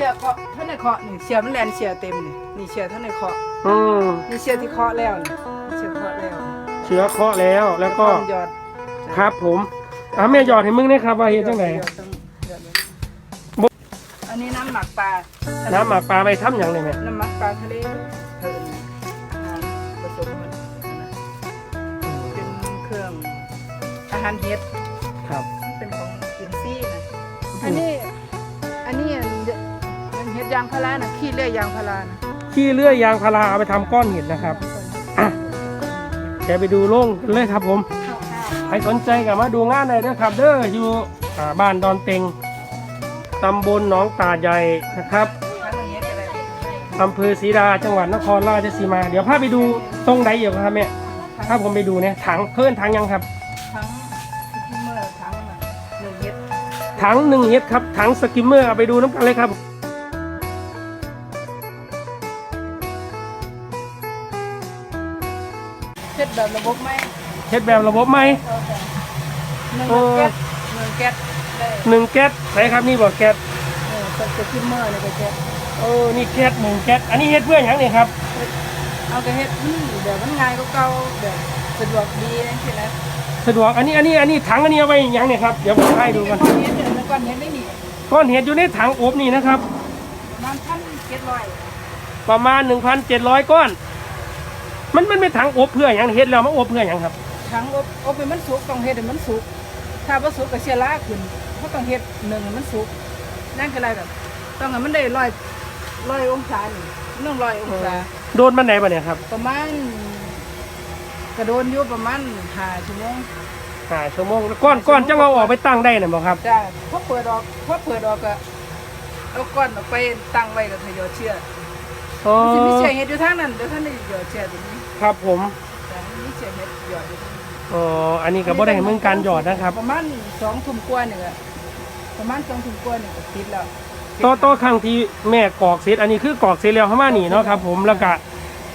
ชือกเคาะท่านในเคาะนี่เชือกมันแลนเชือกเต็มนี่นี่เชือกท่านในเคาะอืมนี่เชือกที่เคาะแล้วนี่นี่เชือกเคาะแล้วเชื้อเคาะแล้วแล้วก็ความหยอดครับผมอะแม่หยอดให้มึงนะครับว่าเฮ็ดจังไดหยอต้องหยอดเลยบ่อันนี้น้ำหมักปลาน้ำหมักปลาไปทำหยังเลยแม่น้ำหมักปลาทะเลเพิ่นอาหารผสมมันนะเป็นเครื่องอาหารเฮ็ดครับ เป็นของอินซี่นะอันนี้อันนี้อันอันเฮ็ด ยางพารานะขี้เลื่อยยางพารานะขี้เลื่อยยางพาราเอาไปทำก้อนเห็ดนะครับอะแกไปดูโล่งกันเลยครับผม ใครสนใจกับมาดูงานได้นะครับ เด้ออยู่อ่าบ้านดอนเต็งตำบลหนองตาใหญ่นะครับทั้งเฮ็ดอะไรอำเภอศรีดาจังหวัดนครราชสีมา เดี๋ยวพาไปดูตรงไหนอยู่ครับแม่ถ้าผมไปดูเนี่ยถังเพิ่นถังยังครับ ทั้งสกิมเมอร์ทั้งหนึ่งเฮ็ดถังหนึ่งเฮ็ดครับถังสกิมเมอร์เอาไปดูน้ำกันเลยครับ ฮ็ดแบบระบบไหมเฮ็ดแบบระบบไหมหนึ่งโอ้แก๊สหนึ่งแก๊สได้หนึ่งแก๊สใช่ครับนี่บอกแก๊สเออสกิมเมอร์เนี่ยก็แก๊สเออนี่แก๊สหนึ่งแก๊สอันนี้เฮ็ดเพื่ออย่างนี่ครับ เอาก็เฮ็ดมันแบบมันง่ายกว่าเก่าแบบสะดวกดีจังซี่นะสะดวกอันนี้อันนี้อันนี้ถังอันนี้เอาไว้อย่างเนี่ยครับเดี๋ยวผมให้ดูกันก้อนเฮ็ดเดี๋ยวก้อนเฮ็ดได้นี่ก้อนเห็ดอยู่ในถังอบนี่นะครับประมาณพันเจ็ดร้อยประมาณ 1,700 ก้อน มันมันเป็นถังอบเพื่ออย่างเห็ดแล้วมาอบเพื่ออย่างครับทั้งอบอบให้มันสุกต้องเฮ็ดให้มันสุกถ้าบ่สุกก็เสียราขึ้นเพราะต้องเฮ็ดหนึ่งให้มันสุกนั่นก็อะไรแบบต้องให้มันได้ร้อยร้อยองศานี่มันต้องร้อยองศาโดนมันไหนปะเนี่ยครับ ประมาณกระโดนอยู่ประมาณห้าชั่วโมงหาชั่วโมงก้อนก้อนจะเอาออกไปตั้งได้น่ะบ่ครับจ้าพอเปิดออกพอเปิดออกก็เอาก้อนออกไปตั้งไว้กับทยอยเชื่ออ๋อมันจะมีเชือกเห็ดอยู่ทางนั้นเดี๋ยวท่านได้หยอดเชือกตรงนี้ ครับผมจ้ามีเชือกเห็ดหยอดอยู่ตรงนี้อ๋อ อันนี้ก็บ่ได้ให้มึงการหยอดนะครับประมาณสองทุ่มกว่าเนี่ยก็ประมาณสองทุ่มกว่าเนี่ยก็ติดแล้วต่อต่อครั้งที่แม่กรอกเสร็จอันนี้คือกรอกเสร็จแล้วเข้ามานี่เนาะครับผมแล้วก็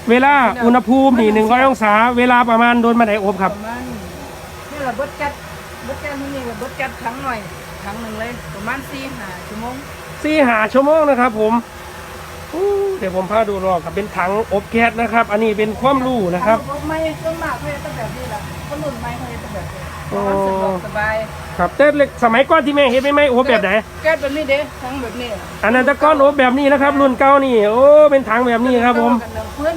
เวลาอุณหภูมินี่100องศา เวลาประมาณโดนมาไหนอบครับ ประมาณนี่เราเบิดจัดเบิดจัดที่นี่เราเบิดจัดครั้งหน่อยครั้งหนึ่งเลย ประมาณสี่ห้าชั่วโมงสี่หาชั่วโมงนะครับผมอู้ เดี๋ยวผมพาดูรอบครับเป็นถังอบแก๊สนะครับ อันนี้เป็นความรู้นะครับรถไม่ต้นมากเขาจะต้องแบบนี้แหละคนรุ่นใหม่เขาจะต้องแบบนี้โอ้มันสะดวกสบายครับแต่เล็กสมัยก่อนที่แม่เห็นไหมไหมอบแบบไหนแก๊สแบบนี้เด้ทั้งแบบนี้อันนั้นแตะก้อนอบแบบนี้นะครับ รุ่นเก่านี่โอ้เป็นถังแบบนี้ครับผมกันหนึ่งพื้น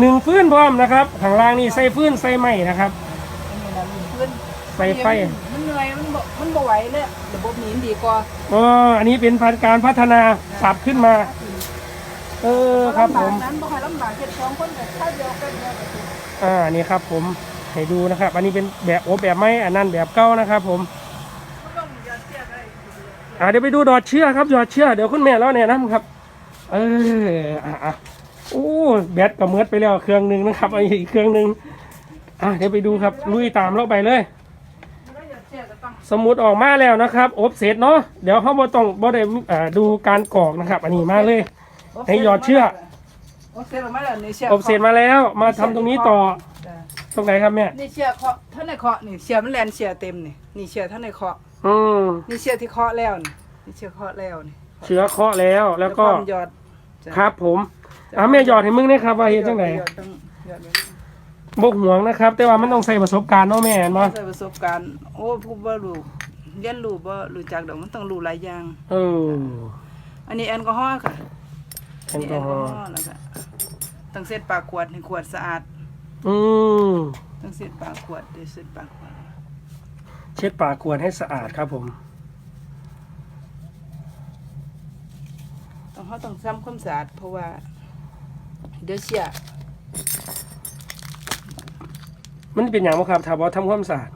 หนึ่งฟื้นพร้อมนะครับข้างล่างนี่ใส่ฟื้นใส่ไม้นะครับอันนี้นะหนึ่งพื้นไฟไฟมันเหนื่อยมันบ่มันบ่ไหวเลยระบบนี้มันดีกว่าอ๋ออันนี้เป็นพันการพัฒนาสับขึ้นมา เออครับผมนั้นบ่ให้ลำบากเฮ็ดสองคนแต่ถ้าเดียวกันเดียวกันอ่านี่ครับผมให้ดูนะครับ อันนี้เป็นแบบโอบแบบไม้อันนั้นแบบเก่านะครับ ผมต้องอย่าเสียได้อ่าเดี๋ยวไปดูดอดเชือครับดอดเชือเดี๋ยวคุณแม่แล้วเนี่ยนะครับ เอออะอะโอ้แบตก็เมิดไปแล้วเครื่องหนึ่งนะครับอันนี้อีกเครื่องหนึ่งอะเดี๋ยวไปดูครับลุยตามเราไปเลยสียก็ต้องสมุดออกมาแล้วนะครับ อบเสร็จเนาะเดี๋ยวเขาบ่ต้องบ่ได้อ่าดูการกรอกนะครับ อันนี้มาเลย ให้หยอดเชือกอบเสร็จออกมาแล้วนี่เชือกอบเสร็จมาแล้ว มาทำตรงนี้ต่อจ้ะตรงไหนครับแม่นี่เชือกเคาะท่านในเคาะนี่เชือกมันแลนเชือกเต็มนี่นี่เชือกท่านในเคาะอืมนี่เชือกที่เคาะแล้วนี่นี่เชือกเคาะแล้วนี่เชื้อเคาะแล้วแล้วก็ความหยอดจ้ะครับผมอ่าแม่หยอดให้มึงนะครับว่าเฮ็ดจังไดหยอดต้องหยอดไว้ บกห่วงนะครับ แต่ว่ามันต้องใส่ประสบการณ์เนาะแม่เห็นบ่ใช้ประสบการณ์โอ้ผู้บ่รู้เรียนรู้บ่รู้จักดอกมันต้องรู้หลายอย่าง เอออันนี้แอลกอฮอล์ค่ะแอ ลกอฮอล์แล้วก็ต้องเซ็ตปากขวดให้ขวดสะอาด อืมต้องเซ็ตปากขวดเดี๋ยวเซ็ตปากขวดเช็ดปากขวดให้สะอาดครับผม ต้องเขาต้องทำความสะอาดเพราะว่า เดี๋ยวเชื้อมันเป็นอย่างบ่ครับถ้าบ่ทำความสะอาด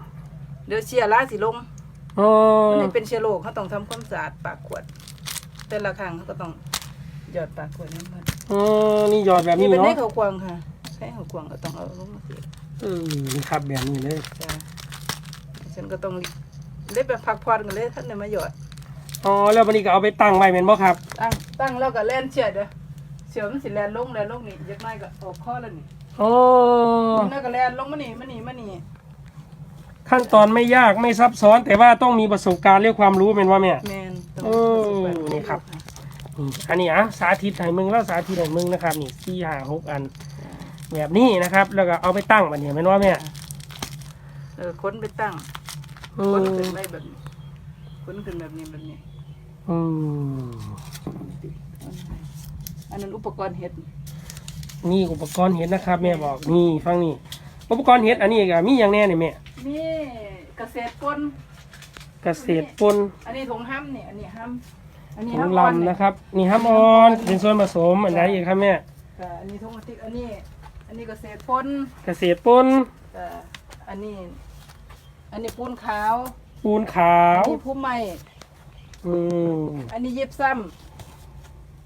เดี๋ยวเชื้อราสิลงอ๋อมันนี่เป็นเชื้อโรคเขาต้องทำความสะอาดปากขวด แต่ละครั้งเขาก็ต้อง หยอดปากขวดนี่มันอ๋อนี่หยอดแบบนี่นี้เป็นเนาะให้เขาควงค่ะให้เขาควงก็ต้องเอาลงมาสิเออนี่ครับแบบนี้เลยจ้ะฉันก็ต้องเล่ไปพักผ่อนกันเลยท่านเนี่ยมาหยอด อ๋อแล้ววันนี้ก็เอาไปตั้งไว้แม่นบ่ครับตั้งตั้งแล้วก็แล่นเชือดเด้อเชือมันสิแล่นลงแล่นลงนี่ยักหน้อยก็ออกข้อแล้วนี่อ๋อแล้วก็แล่นลงมานี่มานี่มานี่ขั้นตอนไม่ยากไม่ซับซ้อนแต่ว่าต้องมีประสบการณ์เรื่องความรู้แม่นว่าแม่ แมนต้องโอ้นี่ครับ อืมอันนี้อะสาธิตให้มึงแล้วสาธิตให้มึงนะครับ นี่สี่ห้าหกอัน แบบนี้นะครับ แล้วก็เอาไปตั้งบันเนี่ยแม่นว่าแม่เออค้นไปตั้งอืค้นมขึ้นได้แบบนี้ค้นขึ้นแบบนี้แบบนี้อืมอันนั้นอุปกรณ์เฮ็ดนี่อุปกรณ์เห็ดนะครับ แม่บอกนี่ฟังนี่อุปกรณ์เห็ดอันนี้ก็มีอย่างแน่เนี่ยแม่มีเกษตรปนเกษตรปนอันนี้ถุงห้ำนี่อันนี้ห้ำ อันนี้ถุงห้ำอ่อนลำนี่นะครับ นี่ฮัมออนเป็นส่วนผสมอันไหนอีกครับแม่ก็อันนี้ถุงพลาสติกอันนี้ อันนี้เกษตรปนเกษตรปนก็อันนี้ อันนี้ปูนขาวปูนขาวอันนี้ผู้ใหม่อืมอันนี้เย็บซ้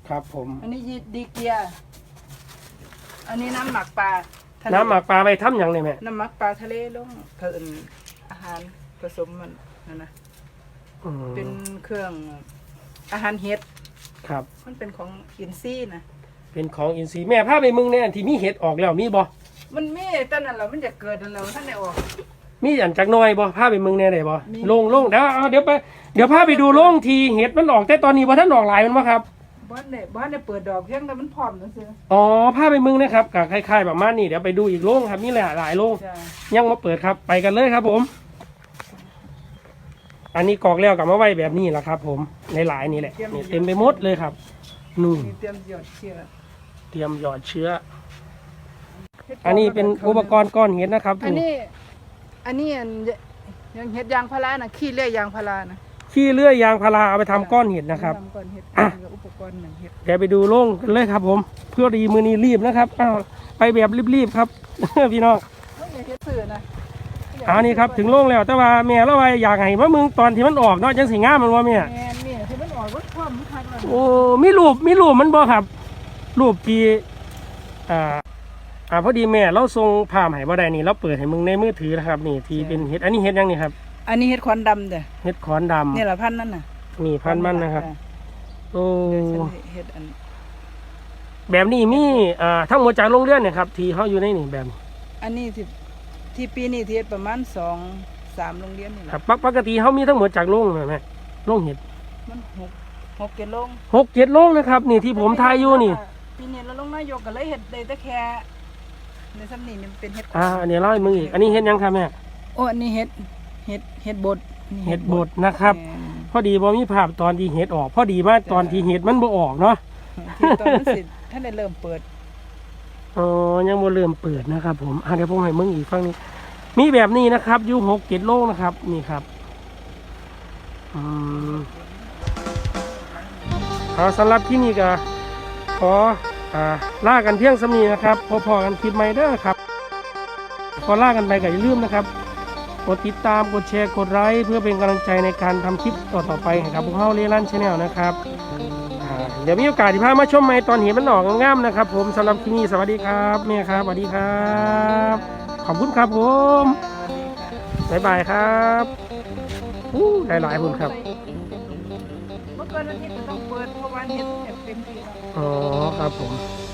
ครับผมำอันนี้ยีดีเกียร์อันนี้น้ำหมักปลาทะเลน้ำหมักปลาไปทำอย่างไรแม่น้ำหมักปลาทะเลลงเพิ่นอาหารผสมมันนั่นนะ อืมเป็นเครื่อง อาหารเห็ดครับ มันเป็นของอินซี่นะเป็นของอินทรีย์แม่พาไปมึงเนี่ยที่มีเห็ดออกแล้วมีบ่มันมีแต่นั่นแหละมันจะเกิดนั่นแหละท่านได้ออก มีอันจากหน้อยบ่พาไปมึงเนี่ยได้บ่มีลงลงเดี๋ยวเอาเดี๋ยวไปเดี๋ยวพาไปดูโล่งทีเห็ดมันออกแต่ตอนนี้บ่ท่านออกหลายมันบ่ครับ บ้านเนี่ยบ้านเนี่ยเปิดดอกเพียงแต่มันพร้อมนั่นซื้ออ๋อพาไปมึงนะครับกับคล้ายๆแบบมานี่เดี๋ยวไปดูอีกโล่งครับมีหลายหลายโล่งจ้ะยังมาเปิดครับไปกันเลยครับผม อันนี้กรอกแล้วกับมาไว้แบบนี้แหละครับ ผมในหลายๆนี่แหละนี่เต็มไปหมดเลยครับนู่นมีเตรียมหยอดเชื้อเตรียมหยอดเชื้อ อันนี้เป็นอุปกรณ์ก้อนเห็ดนะครับอันนี้ อันนี้อันยังเห็ดยางพารานะขี้เลื่อยยางพารานะขี้เลื่อยยางพาราเอาไปทำก้อนเห็ดนะครับทำก่อนเห็ดอะนี่ก็อุปกรณ์หนึ่งเห็ดเดี๋ยวไปดูโล่งกันเลยครับ ผม เพื่อดีมือนี้รีบนะครับอ้าวไปแบบรีบๆครับพี่น้องเขาอยากเห็ดสื่อนะ อันนี้ครับถึงโล่งแล้วแต่ว่าแม่เราไว้อยากให้ว่ามึงตอนที่มันออกเนาะจังสีงามมันว่าแม่แมนนี่ที่มันออกรถคว่ำมันคักเลยโอ้มีรูปมีรูปมันบ่ครับ รูปที่อ่าอ่าพอดีแม่เราส่งภาพให้บ่ได้นี่เราเปิดให้มึงในมือถือนะครับ นี่ที่เป็นเห็ดอันนี้เห็ดยังนี่ครับอันนี้เห็ดควันดำเด้อเห็ดขอนดำนี่แหละพันธุ์นั่นน่ะนี่พันมันนะครับ โอ้เดี๋ยวฉันเห็ดอันแบบนี้มีอ่าทั้งหมดจากโรงเรียนเนี่ยครับ ที่เขาอยู่ในนี่แบบนี้อันนี้ที่ ที่ปีนี้ที่เฮ็ดประมาณสองสามโรงเรียนนี่แหครัละบปกปกติเขามีทั้งหมดจากโรงไหมแม่โรงเห็ดมันหกหกเกลงหกเจ็ดโรงนะครับ นี่ที่ผมทายอยู่นี่ ปีนี้เราลงนายกก็เลยเฮ็ดได้แต่แค่ในซ้ำนี่นี่มันเป็นเฮ็ดอ่าอันนี้เล่าให้มึงอีก อันนี้เห็ดยังครับแม่โอ้อันนี้เฮ็ดเฮ็ดเฮ็ดบดนี่เห็ดบดนะครับ แม่น พอดีบ่มีภาพตอนที่เห็ดออก พอดีมากตอนที่เห็ดมันบ่ออกเนาะที่ตอนนั้นสิท่านได้เริ่มเปิด อ๋อ ยังบ่เริ่มเปิดนะครับผมอะเดี๋ยวผมให้มึงอีกฟังนี้ มีแบบนี้นะครับยูหกเจ็ดโลนะครับ นี่ครับ อืมเอาสำหรับที่นี่ก็ขออ่าล่ากันเพียงสำนีนะครับ พอๆกันคลิปใหม่เด้อครับขอล่ากันไปก็อย่าลืมนะครับ กดติดตาม กดแชร์ กดไลค์เพื่อเป็นกำลังใจในการทำคลิปต่อๆไปให้กับพวกเขาเรลันชาแนลนะครับ เดี๋ยวมีโอกาสที่พามาชมใหม่ตอนเห็นมันออกงามๆนะครับ ผมสำหรับที่นี่สวัสดีครับแม่ครับสวัสดีครับ ขอบคุณครับผมบ๊ายบายครับอู้ได้หลายคนครับเมื่อก่อนอาทิตย์ก็ต้องเปิดเพราะว่าเฮ็ดเฮ็ดเต็มที่แล้วอ๋อครับผมเ